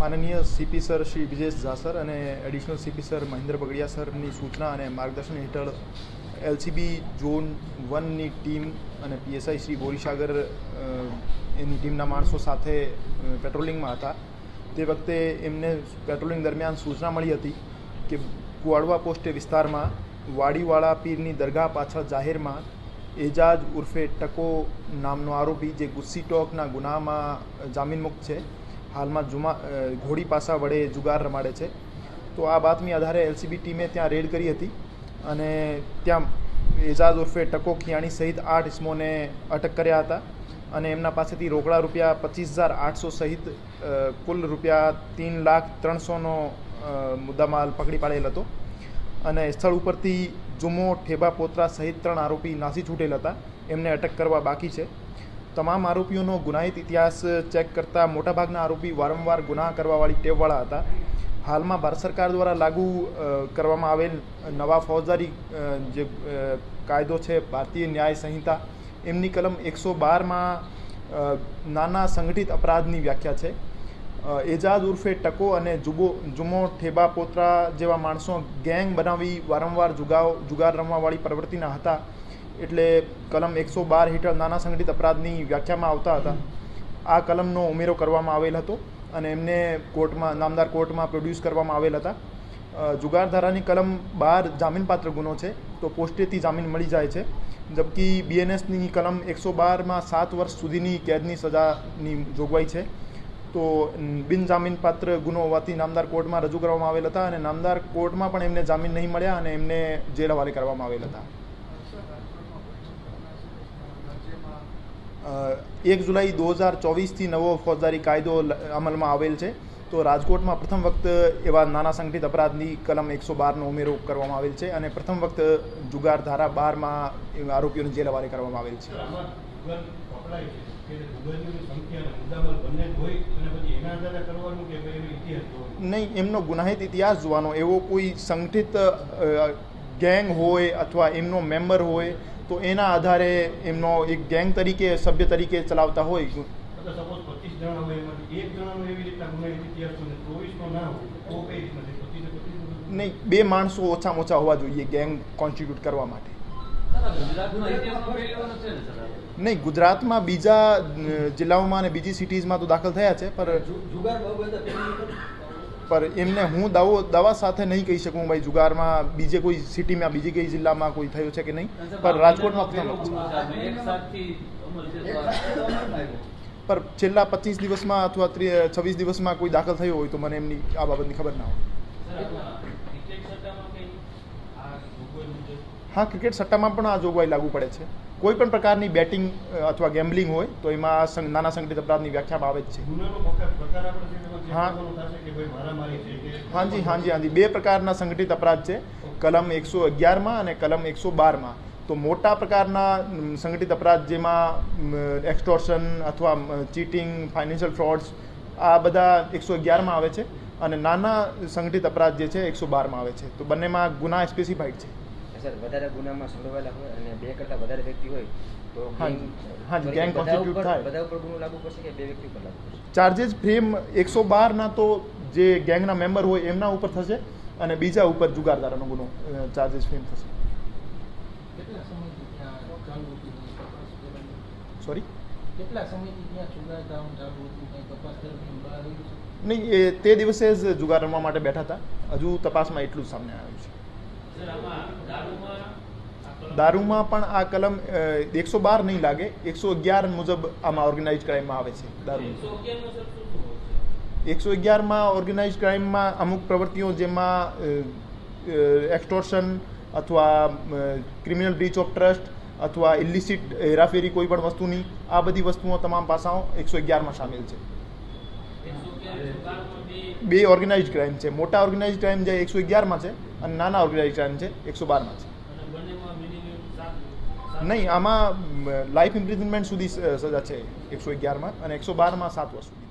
માનનીય CP sir Shri Vijesh Jha sir અને additional CP sir Mahendra Bagadiya સરની સૂચના અને માર્ગદર્શન હેઠળ એલસીબી ઝોન વનની ટીમ અને પીએસઆઈ શ્રી બોરીસાગર એની ટીમના માણસો સાથે પેટ્રોલિંગમાં હતા. તે વખતે એમને પેટ્રોલિંગ દરમિયાન સૂચના મળી હતી કે કુવાડવા પોસ્ટે વિસ્તારમાં વાડીવાળા પીરની દરગાહ પાછળ જાહેરમાં એજાજ ઉર્ફે ટકો નામનો આરોપી જે ગુસ્સી ટોકના ગુનામાં જામીનમુક્ત છે. હાલમાં જુમા ઘોડી પાસા વડે જુગાર રમાડે છે. તો આ બાતમી આધારે એલસીબી ટીમે ત્યાં રેડ કરી હતી અને ત્યાં એજાજ ઉર્ફે ટકો ખિયાણી સહિત આઠ ઇસમોને અટક કર્યા હતા અને એમના પાસેથી રોકડા રૂપિયા પચીસ હજાર આઠસો સહિત કુલ રૂપિયા ત્રણ લાખ ત્રણસોનો મુદ્દામાલ પકડી પાડેલ હતો. અને સ્થળ ઉપરથી જુમો ઠેબા પોતરા સહિત ત્રણ આરોપી નાસી છૂટેલ હતા. એમને અટક કરવા બાકી છે. તમામ આરોપીઓનો ગુનાહિત ઇતિહાસ ચેક કરતા મોટાભાગના આરોપી વારંવાર ગુનાહ કરવાવાળી ટેવવાળા હતા. હાલમાં ભારત સરકાર દ્વારા લાગુ કરવામાં આવેલ નવા ફોજદારી જે કાયદો છે, ભારતીય ન્યાય સંહિતા, એમની કલમ એકસો બારમાં નાના સંગઠિત અપરાધની વ્યાખ્યા છે. એજાજ ઉર્ફે ટકો અને જુબો, જુમો ઠેબા પોતરા જેવા માણસો ગેંગ બનાવી વારંવાર જુગાવ, જુગાર રમવાવાળી પ્રવૃત્તિના હતા. એટલે કલમ એકસો બાર હેઠળ નાના સંગઠિત અપરાધની વ્યાખ્યામાં આવતા હતા. આ કલમનો ઉમેરો કરવામાં આવેલ હતો અને એમને કોર્ટમાં, નામદાર કોર્ટમાં પ્રોડ્યુસ કરવામાં આવેલ હતા. જુગાર ધારાની કલમ બાર જામીનપાત્ર ગુનો છે, તો પોસ્ટેથી જામીન મળી જાય છે. જબકી બીએનએસની કલમ એકસો બારમાં સાત વર્ષ સુધીની કેદની સજાની જોગવાઈ છે. તો બિનજામીનપાત્ર ગુનો હોવાથી નામદાર કોર્ટમાં રજૂ કરવામાં આવેલ હતા અને નામદાર કોર્ટમાં પણ એમને જામીન નહીં મળ્યા અને એમને જેલ હવાલે કરવામાં આવેલ હતા. એક જુલાઈ દો હજાર ચોવીસથી નવો ફોજદારી કાયદો અમલમાં આવેલ છે. તો રાજકોટમાં પ્રથમ વખત એવા નાના સંગઠિત અપરાધની કલમ એકસો બારનો ઉમેરો કરવામાં આવેલ છે અને પ્રથમ વખત જુગાર ધારા બારમાં આરોપીઓની જેલ હવાલે કરવામાં આવેલ છે. નહીં એમનો ગુનાહિત ઇતિહાસ જોવાનો. એવો કોઈ સંગઠિત ગેંગ હોય અથવા એમનો મેમ્બર હોય તો એના આધારે એમનો એક ગેંગ તરીકે સભ્ય તરીકે ચલાવતા હોય. નહીં બે માણસો ઓછામાં ઓછા હોવા જોઈએ ગેંગ કોન્સ્ટિટ્યુટ કરવા માટે? નહીં ગુજરાતમાં બીજા જિલ્લાઓમાં અને બીજી સિટીઝમાં તો દાખલ થયા છે પર પર એમને હું દાવો દવા સાથે નહીં કહી શકું ભાઈ જુગારમાં બીજે કોઈ સિટીમાં બીજી કઈ જિલ્લામાં કોઈ થયું છે કે નહીં? પણ રાજકોટમાં પર છેલ્લા પચીસ દિવસમાં અથવા છવ્વીસ દિવસમાં કોઈ દાખલ થયો હોય તો મને એમની આ બાબતની ખબર ના હોય સર, આમાં ક્રિકેટ સટ્ટામાં કંઈ આ ગુગલ મુજબ હા ક્રિકેટ સટ્ટામાં પણ આ જોગવાઈ લાગુ પડે છે. કોઈ પણ પ્રકારની બેટિંગ અથવા ગેમ્બલિંગ હોય તો એમાં નાના સંગઠિત અપરાધની વ્યાખ્યામાં આવે જ છે. હા. હાજી હાજી હાજી. બે પ્રકારના સંગઠિત અપરાધ છે. કલમ એકસો અગિયારમાં અને કલમ એકસો બારમાં. તો મોટા પ્રકારના સંગઠિત અપરાધ જેમાં એક્સટોર્શન અથવા ચીટિંગ ફાઇનાન્શિયલ ફ્રોડ્સ આ બધા એકસો અગિયારમાં આવે છે. અને નાના સંગઠિત અપરાધ જે છે એકસો બારમાં આવે છે. તો બંનેમાં ગુના સ્પેસિફાઈડ છે. સર વધારે ગુનામાં સંડોવાયેલા હોય અને બે કરતાં વધારે વ્યક્તિ હોય તો હા, constitute ઉપર- થાય. બધા ઉપર ગુનો લાગુ પડશે કે બે વ્યક્તિ ઉપર લાગુ પડશે? ચાર્જેસ ફ્રેમ એકસો બારના તો જે ગેંગના મેમ્બર હોય એમના ઉપર થશે અને બીજા ઉપર જુગારદારનો ગુનો ચાર્જેસ ફ્રેમ થશે. કેટલા સમયથી ત્યાં ચાલુ હતી તપાસ દરમિયાન? સોરી કેટલા સમયથી ત્યાં નહીં એ તે દિવસે જ જુગાર રમવા માટે બેઠા હતા. હજુ તપાસમાં એટલું જ સામે આવ્યું છે. દારૂમાં પણ આ કલમ એકસો બાર નહીં લાગે એકસો અગિયાર મુજબ આમાં ઓર્ગેનાઇઝ ક્રાઇમમાં આવે છે દારૂ. એકસો અગિયારમાં ઓર્ગેનાઇઝ ક્રાઇમમાં અમુક પ્રવૃત્તિઓ જેમાં એક્સટોર્શન અથવા ક્રિમિનલ બ્રીચ ઓફ ટ્રસ્ટ અથવા ઇલિસિટ હેરાફેરી કોઈ પણ વસ્તુની આ બધી વસ્તુઓ તમામ પાસાઓ એકસો અગિયારમાં સામેલ છે. બે ઓર્ગેનાઇઝ ક્રાઇમ છે. મોટા ઓર્ગેનાઇઝ ક્રાઇમ જે એકસો અગિયારમાં છે અને નાના ઓર્ગેનાઇઝેશન છે, એકસો બારમાં છે. નહીં, આમાં લાઈફ ઇમ્પ્રિઝનમેન્ટ સુધી સજા છે, એકસો અગિયારમાં અને એકસો બારમાં સાત વર્ષ સુધી.